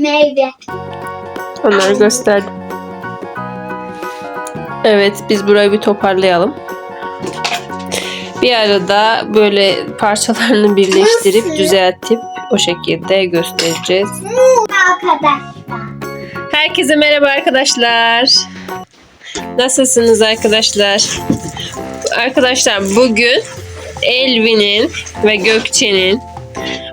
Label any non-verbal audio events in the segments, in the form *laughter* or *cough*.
Meyve. Onları gösterdim. Evet biz burayı bir toparlayalım. Bir arada böyle parçalarını birleştirip düzeltip o şekilde göstereceğiz. Arkadaşlar. Herkese merhaba arkadaşlar. Nasılsınız arkadaşlar? Arkadaşlar bugün Elvin'in ve Gökçe'nin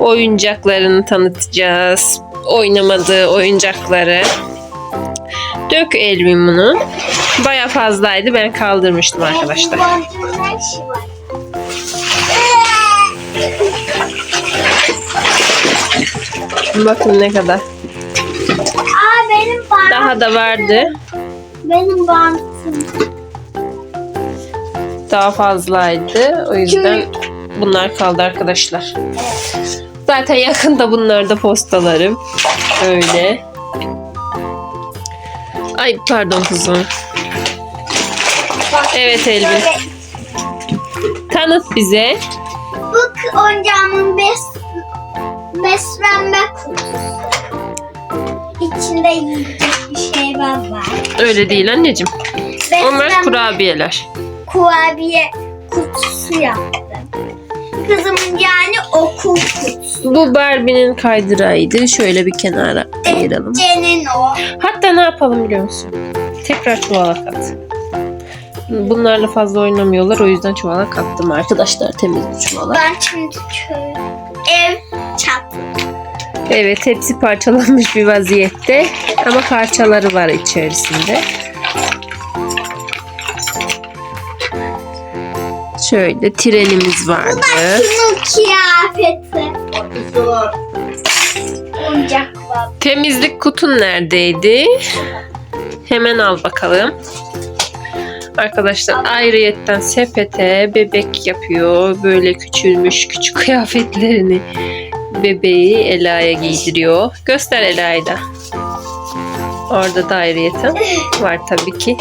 oyuncaklarını tanıtacağız. Oynamadığı oyuncakları. Dök Elvin bunu. Baya fazlaydı. Ben kaldırmıştım arkadaşlar. Bakın ne kadar. Aa benim bantım. Daha da vardı. Benim bantım. Daha fazlaydı. O yüzden bunlar kaldı arkadaşlar. Zaten yakında bunlar da postalarım. Öyle. Ay pardon kızım. Evet Elvin. Tanıt bize. Bu oyuncağımın bes, beslenme kutusu. İçinde yiyecek bir şeyler var. Öyle değil anneciğim. Onlar Beslenme kurabiyeler. kurabiye kutusu yaptım. Kızımın yani okul kutusu. Bu Barbie'nin kaydırağıydı. Şöyle bir kenara ayıralım. Cenin o. Hatta ne yapalım biliyor musun? Tekrar çuvala kat. Bunlarla fazla oynamıyorlar. O yüzden çuvala kattım arkadaşlar. Temiz bir çuvala. Ben şimdi şöyle ev çatı. Evet hepsi parçalanmış bir vaziyette. Ama parçaları var içerisinde. Şöyle trenimiz vardı. Bunun kıyafeti. Oyuncak var. Temizlik kutun neredeydi? Hemen al bakalım. Arkadaşlar ayrıyetten sepete bebek yapıyor. Böyle küçülmüş küçük *laughs* kıyafetlerini bebeği Ela'ya giydiriyor. Göster Ela'yı da. Orada da ayrıyeten var tabii ki.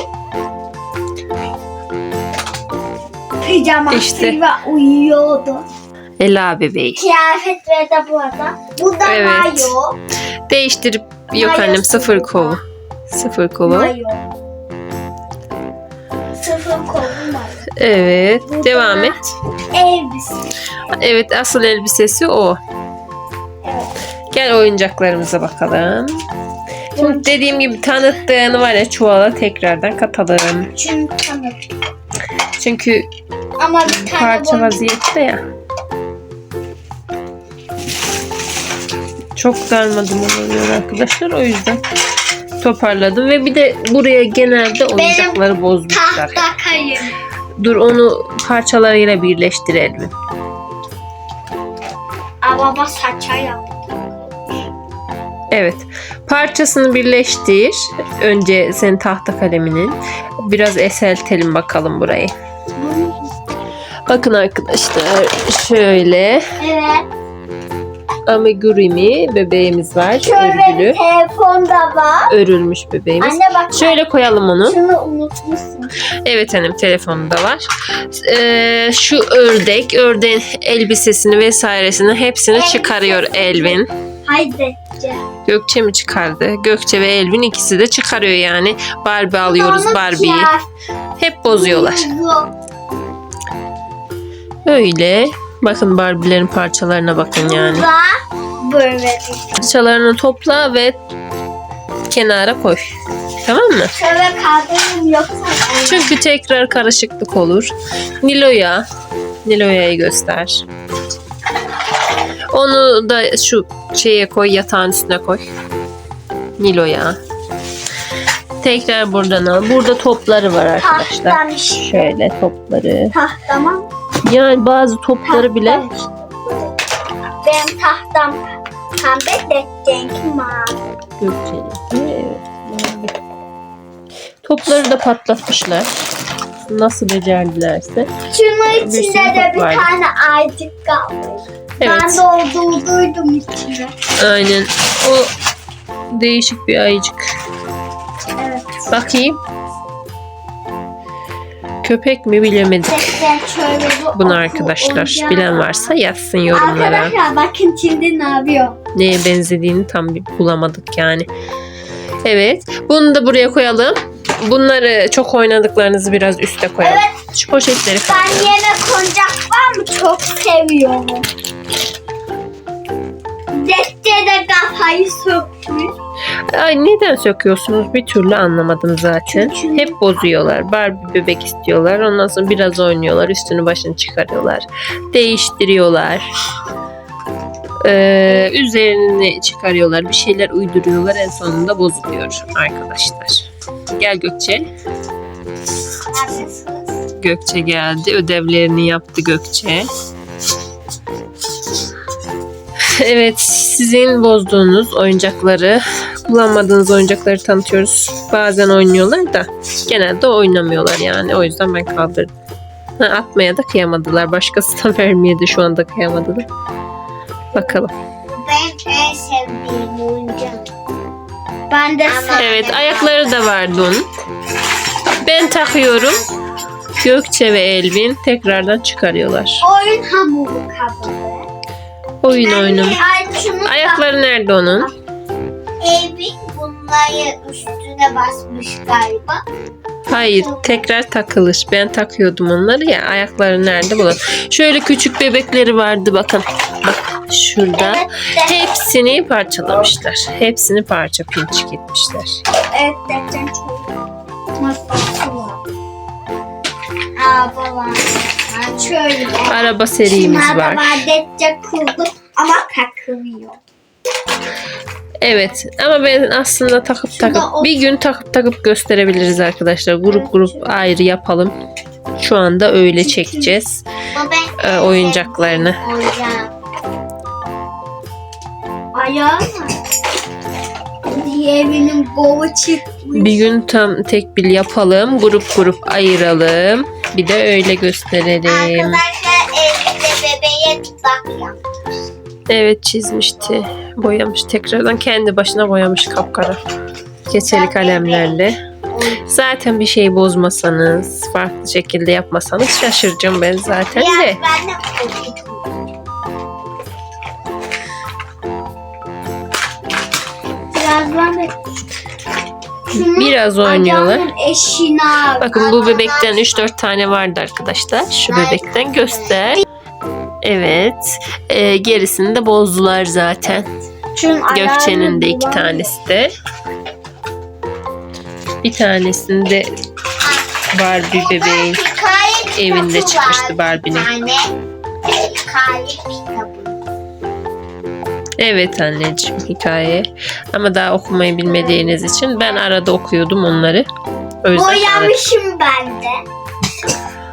Pijamasıyla İşte. uyuyordu. Ela bebeği. Kıyafetleri de burada. Bu da Evet. mayo. Değiştirip yok Mayo annem sıfır sıfır kolu. Sıfır kolu. Mayo. Sıfır kolu mayo. Evet Bu devam da et. Elbise. Evet asıl elbisesi o. Evet. Gel oyuncaklarımıza bakalım. Şimdi dediğim gibi tanıttığını var ya çuvala tekrardan katalım. Çünkü tanıdım. Çünkü Ama bir tane parça boncuk- vaziyette ya. Çok darmadım oluyor arkadaşlar o yüzden toparladım ve bir de buraya genelde oyuncakları bozmuşlar. tahta kayın. Dur onu parçalarıyla birleştirelim. Aa, baba saça yaptı. Evet. Parçasını birleştir. Önce senin tahta kaleminin. Biraz eseltelim bakalım burayı. Bakın arkadaşlar şöyle Evet. amigurumi bebeğimiz var. Şöyle Örgülü. telefon da var. Örülmüş bebeğimiz. Anne bak Şöyle koyalım onu. şunu unutmuşsun. Evet hanım telefonu da var. Ee, şu ördek, ördeğin elbisesini vesairesini hepsini Elbise. çıkarıyor Elvin. Haydi. Gökçe mi çıkardı? Gökçe ve Elvin ikisi de çıkarıyor yani. Barbie alıyoruz Barbie'yi. Hep bozuyorlar. Yok. Öyle. Bakın Barbie'lerin parçalarına bakın yani. Böyle Parçalarını topla ve kenara koy. Tamam mı? şöyle kaldırım yoksa Çünkü tekrar karışıklık olur. Nilo'ya, Nilo'ya'yı göster. Onu da şu şeye koy, yatağın üstüne koy. Nilo'ya. Tekrar buradan al. Burada topları var arkadaşlar. Şöyle topları. Tahtama Yani bazı topları bile. Benim tahtam pembe de renk mavi. Gökçe'nin. Evet. Topları da patlatmışlar. Nasıl becerdilerse. Şunun içinde sürü de top bir vardı. tane aycık kalmış. Ben Evet. de doldurduydum içine. Aynen. O değişik bir ayıcık. Evet. Bakayım. Köpek mi bilemedik. Bunu arkadaşlar bilen var. varsa yazsın yorumlara. Arkadaşlar bakın şimdi ne yapıyor? Neye benzediğini tam bir bulamadık yani. Evet. Bunu da buraya koyalım. Bunları çok oynadıklarınızı biraz üste koyalım. Şu poşetleri koy. Ben yine koncak var mı? Çok seviyorum. Dette de kafayı sökmüş. Ay neden söküyorsunuz bir türlü anlamadım zaten. Çünkü- Hep bozuyorlar. Barbie bebek istiyorlar. Ondan sonra biraz oynuyorlar. Üstünü başını çıkarıyorlar. Değiştiriyorlar. Ee, üzerini çıkarıyorlar. Bir şeyler uyduruyorlar. En sonunda bozuluyor arkadaşlar. Gel Gökçe. Gökçe geldi. Ödevlerini yaptı Gökçe. Evet, sizin bozduğunuz oyuncakları, kullanmadığınız oyuncakları tanıtıyoruz. Bazen oynuyorlar da genelde oynamıyorlar yani. O yüzden ben kaldırdım. Ha, atmaya da kıyamadılar. Başkasına *laughs* vermeye de şu anda kıyamadılar. Bakalım. Ben en sevdiğim oyuncak. Ben de Evet, ayakları da vardı onun. Ben takıyorum. Gökçe ve Elvin tekrardan çıkarıyorlar. Oyun hamuru kabı. Oyun şunu Ayakları nerede onun? Evin bunları üstüne basmış galiba. Hayır tekrar takılış. Ben takıyordum onları ya. Ayakları nerede bulalım. Şöyle küçük bebekleri vardı bakın. Bak şurada. Evet de, Hepsini parçalamışlar. Hepsini parça pinçik etmişler. evet de çok. Araba var. Ha, Şöyle. Araba serimiz var. da var. Detçe kurdu ama takılıyor. Evet ama ben aslında takıp takıp bir gün takıp takıp gösterebiliriz arkadaşlar. Grup grup ayrı yapalım. Şu anda öyle çekeceğiz. En oyuncaklarını. Ayağı? Diğerinin kolu çıkmış. Bir gün tam tek bir yapalım. Grup grup ayıralım. Bir de öyle gösterelim. Arkadaşlar evde bebeğe dudak yapmış. Evet çizmişti. Boyamış. Tekrardan kendi başına boyamış kapkara. Keçeli kalemlerle. Zaten bir şey bozmasanız, farklı şekilde yapmasanız şaşıracağım ben zaten de. Biraz ben de Şunun Biraz oynuyorlar. Bakın bu bebekten Arkadaşlar, 3-4 tane vardı arkadaşlar. Şu bebekten göster. Evet. Ee, gerisini de bozdular zaten. ayağını Gökçe'nin de iki tanesi de. Bir tanesinde Barbie bebeğin evinde çıkmıştı Barbie'nin. kitabı. Evet anneciğim hikaye. Ama daha okumayı bilmediğiniz için ben arada okuyordum onları. O yüzden arada- Boyamışım ben de.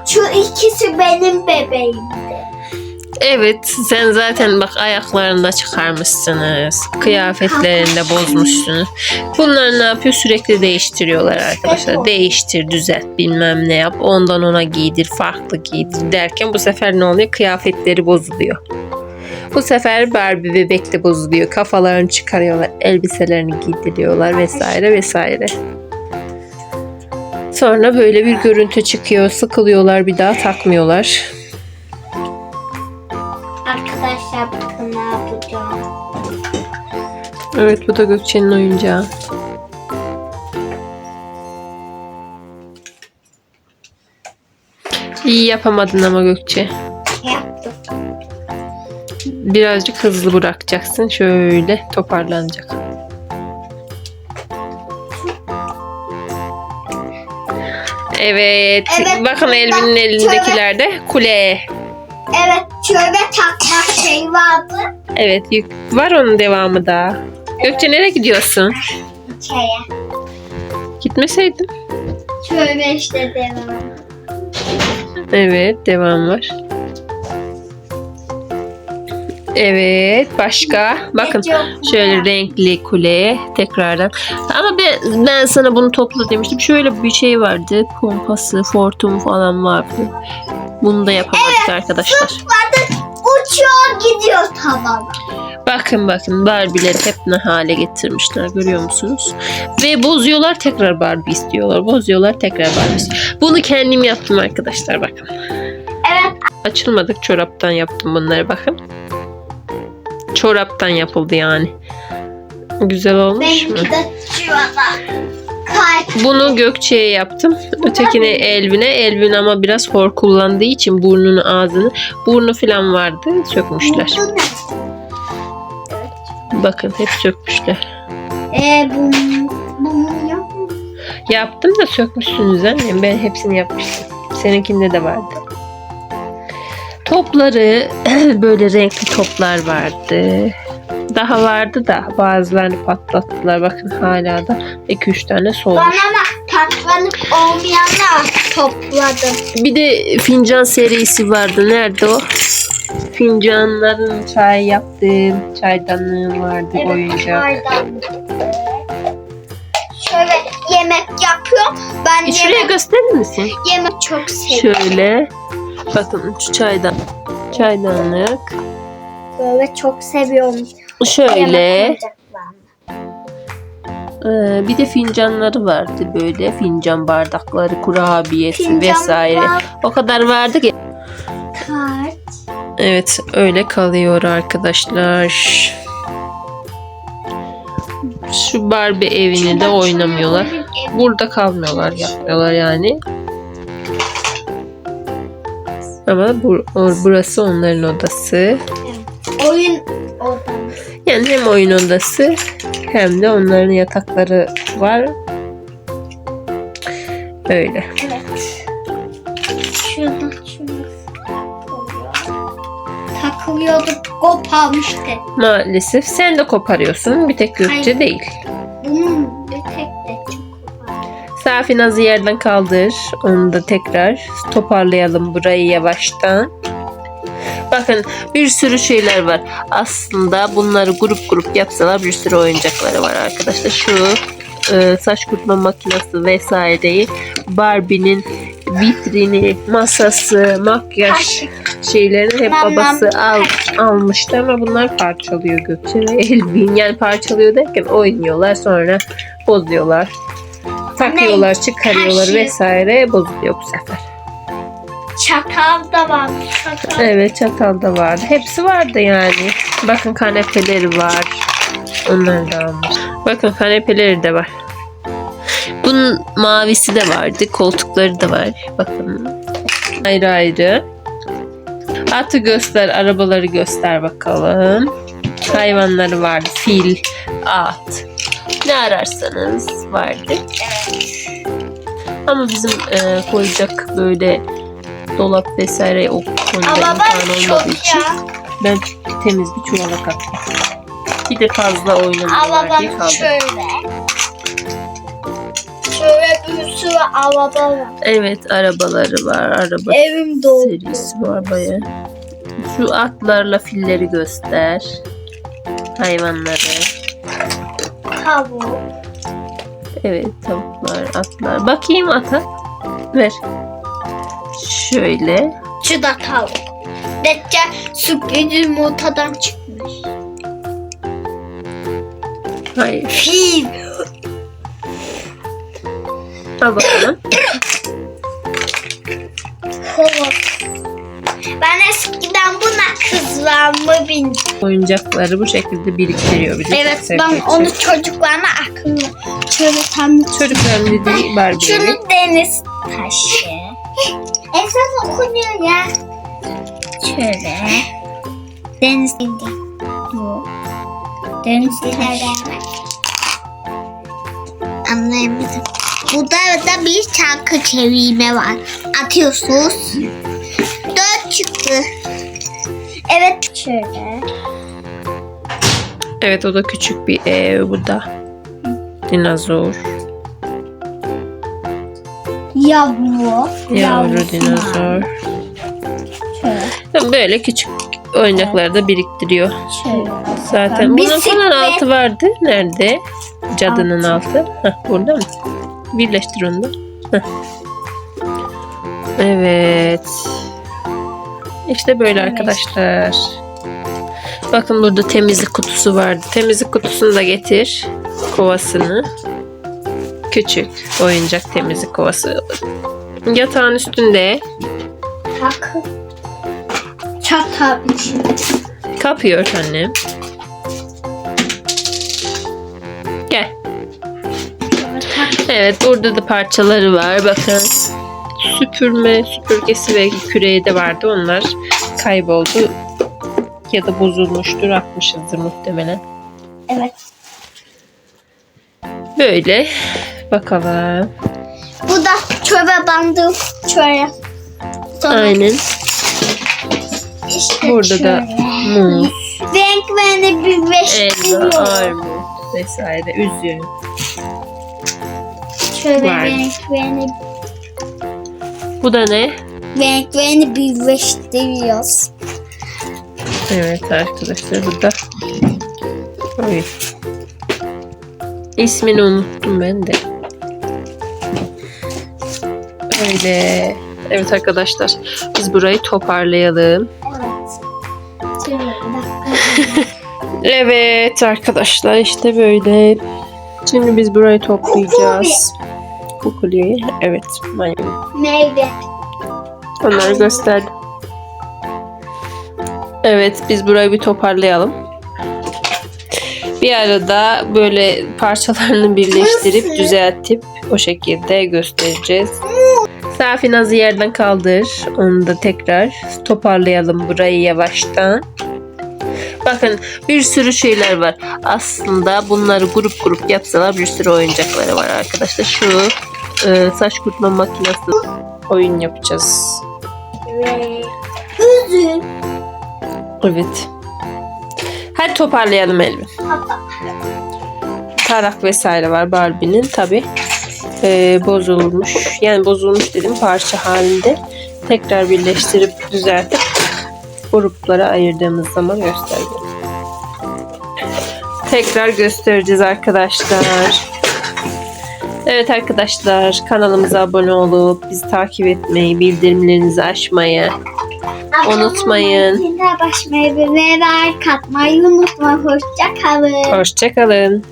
Şu ikisi benim bebeğimdi. Evet sen zaten bak ayaklarını da çıkarmışsınız. Kıyafetlerini de bozmuşsunuz. Bunlar ne yapıyor? Sürekli değiştiriyorlar arkadaşlar. Değiştir, düzelt, bilmem ne yap. Ondan ona giydir, farklı giydir derken bu sefer ne oluyor? Kıyafetleri bozuluyor. Bu sefer Barbie bebek de bozuluyor. Kafalarını çıkarıyorlar, elbiselerini giydiriyorlar vesaire vesaire. Sonra böyle bir görüntü çıkıyor. Sıkılıyorlar bir daha takmıyorlar. Yapacağım. Evet bu da Gökçe'nin oyuncağı. İyi yapamadın ama Gökçe. Yaptım. Birazcık hızlı bırakacaksın. Şöyle toparlanacak. Evet. Evet, Bakın Elvin'in elindekiler de kule. Evet şöyle vardı. Evet yük var onun devamı da. Gökçe nereye gidiyorsun? Hikaye. Gitmeseydin. Şöyle işte devam. Evet devam var. Evet başka. Bakın şöyle renkli kule tekrardan. Ama ben, ben sana bunu topla demiştim. Şöyle bir şey vardı. Pompası, fortum falan vardı. Bunu da yapamadık arkadaşlar. Zıpladı uçuyor gidiyor tamam. Bakın bakın Barbie'leri hep ne hale getirmişler görüyor musunuz? Ve bozuyorlar tekrar Barbie istiyorlar. Bozuyorlar tekrar Barbie istiyorlar. Bunu kendim yaptım arkadaşlar bakın. Evet. Açılmadık çoraptan yaptım bunları bakın. Çoraptan yapıldı yani. Güzel olmuş mu? Benimki de çivada. Bunu Gökçe'ye yaptım. Ötekini Elvin'e. Elvin ama biraz hor kullandığı için burnunu ağzını burnu falan vardı sökmüşler. Bakın hep sökmüşler. Ee, bu, bu yok mu? Yaptım da sökmüşsünüz annem. Ben hepsini yapmıştım. Seninkinde de vardı. Topları *clears throat* böyle renkli toplar vardı. Daha vardı da bazılarını patlattılar. Bakın hala da 2-3 tane Bana solmuş. ama tatlanıp olmayanlar topladım. Bir de fincan serisi vardı. Nerede o? Fincanların çay yaptığım çaydanlığım vardı oyuncak. çaydan. Şöyle yemek yapıyorum. Ben E, şuraya yemek, gösterir misin? yemek çok seviyorum. Şöyle. Bakın şu çaydan. Çaydanlık. Böyle çok seviyorum. Şöyle. Ee, bir de fincanları vardı böyle. Fincan bardakları, kurabiyesi Fincan, vesaire. O kadar vardı ki. Kart. Evet öyle kalıyor arkadaşlar. Şu Barbie evini de oynamıyorlar. Burada kalmıyorlar, yapmıyorlar yani. Ama bu, or- burası onların odası. Oyun odamız. Yani hem oyun odası hem de onların yatakları var. Öyle. Evet. Şurada şurası takılıyor. Takılıyorduk koparmıştı. Maalesef sen de koparıyorsun. Bir tek Gökçe Hayır. değil. Bunun bir tek de. Safi Naz'ı yerden kaldır. Onu da tekrar toparlayalım burayı yavaştan. Bakın bir sürü şeyler var. Aslında bunları grup grup yapsalar bir sürü oyuncakları var arkadaşlar. Şu e, saç kurutma makinesi vesaireyi Barbie'nin vitrini, masası, makyaj şeylerini hep babası al, almıştı ama bunlar parçalıyor Gökçe ve Elvin. Yani parçalıyor derken oynuyorlar sonra bozuyorlar. Takıyorlar, çıkarıyorlar Kaşık. vesaire bozuluyor bu sefer. Çatal da var. Çatal. Evet çatal da vardı. Hepsi vardı yani. Bakın kanepeleri var. Onları da almış. Bakın kanepeleri de var. Bunun mavisi de vardı. Koltukları da var. Bakın. Ayrı ayrı. Atı göster, arabaları göster bakalım. Hayvanları vardı. Fil, at. Ne ararsanız vardı. Ama bizim e, koyacak böyle dolap vesaire o konuda Ama imkan ben olmadığı çok için ya. ben temiz bir çuvala kattım. Bir de fazla oynamıyorlar diye kaldım. şöyle. Şöyle bir sürü araba var. Evet arabaları var. Araba Evim doldu. serisi var baya. Şu atlarla filleri göster. Hayvanları. Tavuk. Evet tavuklar, atlar. Bakayım ata. Ver. Şöyle. Şu da tavuk. Detçe sürpriz yumurtadan çıkmış. Hayır. Fil. Al bakalım. Ben eskiden buna kızlarımı bindim. Oyuncakları bu şekilde biriktiriyor. Bir Evet ben onu için. çocuklarına akıllı. Şöyle tanıtayım. Çocukların dediği Barbie evi. Şunu deniz taşı. Esas okunuyor ya. Şöyle. Deniz Bu. Deniz taşı. Anlayamadım. Burada da bir şarkı çevirme var. Atıyorsunuz. Dört çıktı. Evet şöyle. Evet o da küçük bir ev bu da. Dinozor. Yavru. Yavru dinozor. Şöyle. Böyle küçük oyuncakları da biriktiriyor. Şöyle. Zaten bunun Bisiklet. falan altı vardı. Nerede? Cadının altı. Heh, burada mı? Birleştir onu da. Heh. Evet. İşte böyle arkadaşlar. Bakın burada temizlik kutusu vardı. Temizlik kutusunu da getir. Kovasını. Küçük oyuncak temizlik kovası. Yatağın üstünde Takı. Çatal için. kapıyor annem. Gel. Evet burada da parçaları var. Bakın süpürme süpürgesi ve küreği de vardı. Onlar kayboldu ya da bozulmuştur, atmışızdır muhtemelen. Evet. Böyle bakalım. Bu da çöpe bandı çöre. Sonra Aynen. işte Burada da şöyle. muz, Renk ve elma, birleştiriyor. armut vesaire üzüm. Şöyle Var. renk ve Bu da ne? renk ve birleştiriyoruz. Evet arkadaşlar bu da oyun. İsmini unuttum ben de. Öyle. Evet arkadaşlar biz burayı toparlayalım. Evet. Şöyle arkadaşlar işte böyle. Şimdi biz burayı toplayacağız. Kukulyeyi. Evet. Meyve. Onları gösterdim. Evet biz burayı bir toparlayalım. Bir arada böyle parçalarını birleştirip düzeltip o şekilde göstereceğiz. Safi Naz'ı yerden kaldır. Onu da tekrar toparlayalım burayı yavaştan. Bakın bir sürü şeyler var. Aslında bunları grup grup yapsalar bir sürü oyuncakları var arkadaşlar. Şu e, saç kurutma makinesi oyun yapacağız. Evet. Hadi toparlayalım Elvin. Tarak vesaire var Barbie'nin tabi. bozulmuş. Yani bozulmuş dedim parça halinde. Tekrar birleştirip düzeltip gruplara ayırdığımız zaman göstereceğim. Tekrar göstereceğiz arkadaşlar. Evet arkadaşlar kanalımıza abone olup bizi takip etmeyi, bildirimlerinizi açmayı, Unutmayın. Abone basmayı ve like atmayı unutma. Hoşça kalın. hoşçakalın.